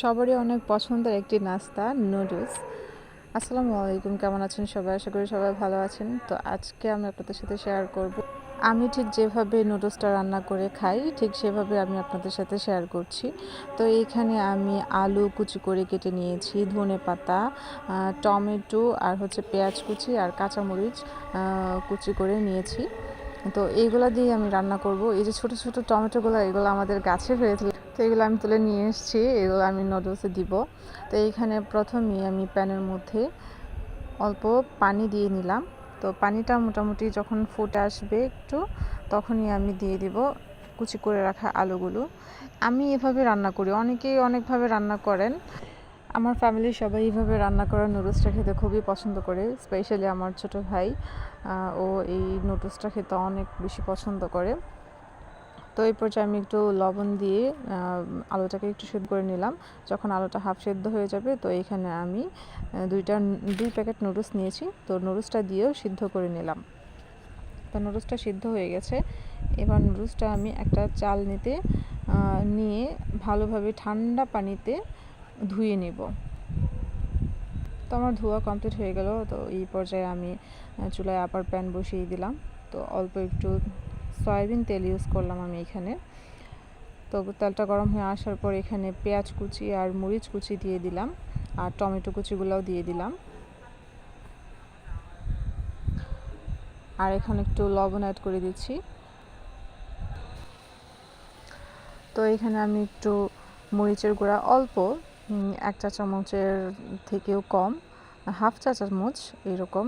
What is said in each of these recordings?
সবারই অনেক পছন্দের একটি নাস্তা, নুডলস। আসসালামু আলাইকুম, কেমন আছেন সবাই? আশা করি সবাই ভালো আছেন। তো আজকে আমি আপনাদের সাথে শেয়ার করব। আমি ঠিক যেভাবে নুডলসটা রান্না করে খাই, ঠিক সেভাবে আমি আপনাদের সাথে শেয়ার করছি। তো এইখানে আমি আলু কুচি করে কেটে নিয়েছি, ধনে পাতা টমেটো আর হচ্ছে পেঁয়াজ কুচি আর কাঁচামরিচ কুচি করে নিয়েছি। তো এইগুলা দিয়ে আমি রান্না করব। এই যে ছোট ছোট টমেটোগুলো, এগুলো আমাদের গাছের হয়েছিল তো এগুলো আমি তুলে নিয়ে এসেছি, এগুলো আমি নুডলসে দিব। তো এইখানে প্রথমেই আমি প্যানের মধ্যে অল্প পানি দিয়ে নিলাম। তো পানিটা মোটামুটি যখন ফুটে আসবে একটু, তখনই আমি দিয়ে দিব কুচি করে রাখা আলুগুলো। আমি এভাবে রান্না করি, অনেকেই অনেকভাবে রান্না করেন। আমার ফ্যামিলির সবাই এইভাবে রান্না করা নুডলসটা খেতে খুবই পছন্দ করে স্পেশালি আমার ছোট ভাই ও এই নুডলসটা খেতে অনেক বেশি পছন্দ করে। তো এই পর্যায়ে আমি একটু লবণ দিয়ে আলুটাকে একটু সেদ্ধ করে নিলাম। যখন আলুটা হাফ সেদ্ধ হয়ে যাবে, তো এখানে আমি দুইটা, দুই প্যাকেট নুডলস নিয়েছি। তো নুডলসটা দিয়েও সিদ্ধ করে নিলাম। তো নুডলসটা সিদ্ধ হয়ে গেছে। এবার নুডলসটা আমি একটা চাল নিতে নিয়ে ভালোভাবে ঠান্ডা পানিতে ধুয়ে নেব। তো আমার ধোয়া কমপ্লিট হয়ে গেল। তো এই পর্যায়ে আমি চুলায় আবার প্যান বসিয়ে দিলাম। তো অল্প একটু সয়াবিন তেল ইউজ করলাম আমি এখানে। তো তেলটা গরম হয়ে আসার পর এখানে পেঁয়াজ কুচি আর মরিচ কুচি দিয়ে দিলাম আর টমেটো কুচিগুলোও দিয়ে দিলাম। আর এখানে একটু লবণ অ্যাড করে দিচ্ছি। তো এখানে আমি একটু মরিচের গুঁড়া অল্প উম, এক চা চামচের থেকেও কম। হাফ চা চামচ এরকম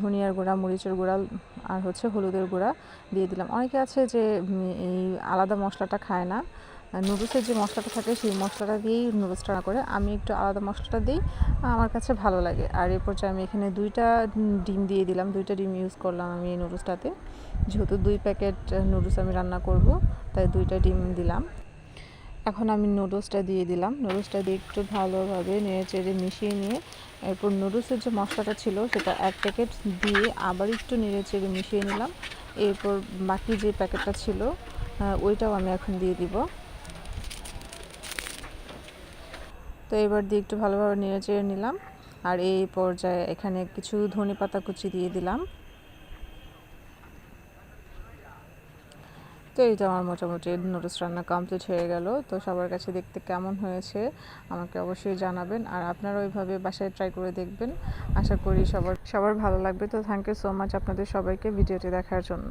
ধনিয়ার গুঁড়া, মরিচের গুঁড়া, আর হচ্ছে হলুদের গুঁড়া দিয়ে দিলাম। অনেকে আছে যে এই আলাদা মশলাটা খায় না। নুডলসের যে মশলাটা থাকে সেই মশলাটা দিয়েই নুডলসটা রান্না করে। আমি একটু আলাদা মশলাটা দিই, আমার কাছে ভালো লাগে। আর এরপর যে আমি এখানে দুইটা ডিম দিয়ে দিলাম, দুইটা ডিম ইউজ করলাম আমি এই নুডলসটাতে। যেহেতু দুই প্যাকেট নুডলস আমি রান্না করব, তাই দুইটা ডিম দিলাম। এখন আমি নুডলসটা দিয়ে দিলাম। নুডলসটা দিয়ে একটু ভালোভাবে নেড়ে চেড়ে মিশিয়ে নিয়ে এরপর নুডলসের যে মশলাটা ছিল সেটা এক প্যাকেট দিয়ে আবার একটু নেড়ে চেড়ে মিশিয়ে নিলাম। এরপর বাকি যে প্যাকেটটা ছিল ওইটাও আমি এখন দিয়ে দিব। তো এবার দিয়ে একটু ভালোভাবে নেড়ে চেড়ে নিলাম। আর এই পর্যায়ে এখানে কিছু ধনে পাতা কুচি দিয়ে দিলাম। তো এই যে আমার মোটামুটি নুডলস রান্না কমপ্লিট হয়ে গেল। তো সবার কাছে দেখতে কেমন হয়েছে আমাকে অবশ্যই জানাবেন। আর আপনারা ওইভাবে বাসায় ট্রাই করে দেখবেন। আশা করি সবার সবার ভালো লাগবে। তো থ্যাংক ইউ সো মাচ আপনাদের সবাইকে ভিডিওটি দেখার জন্য।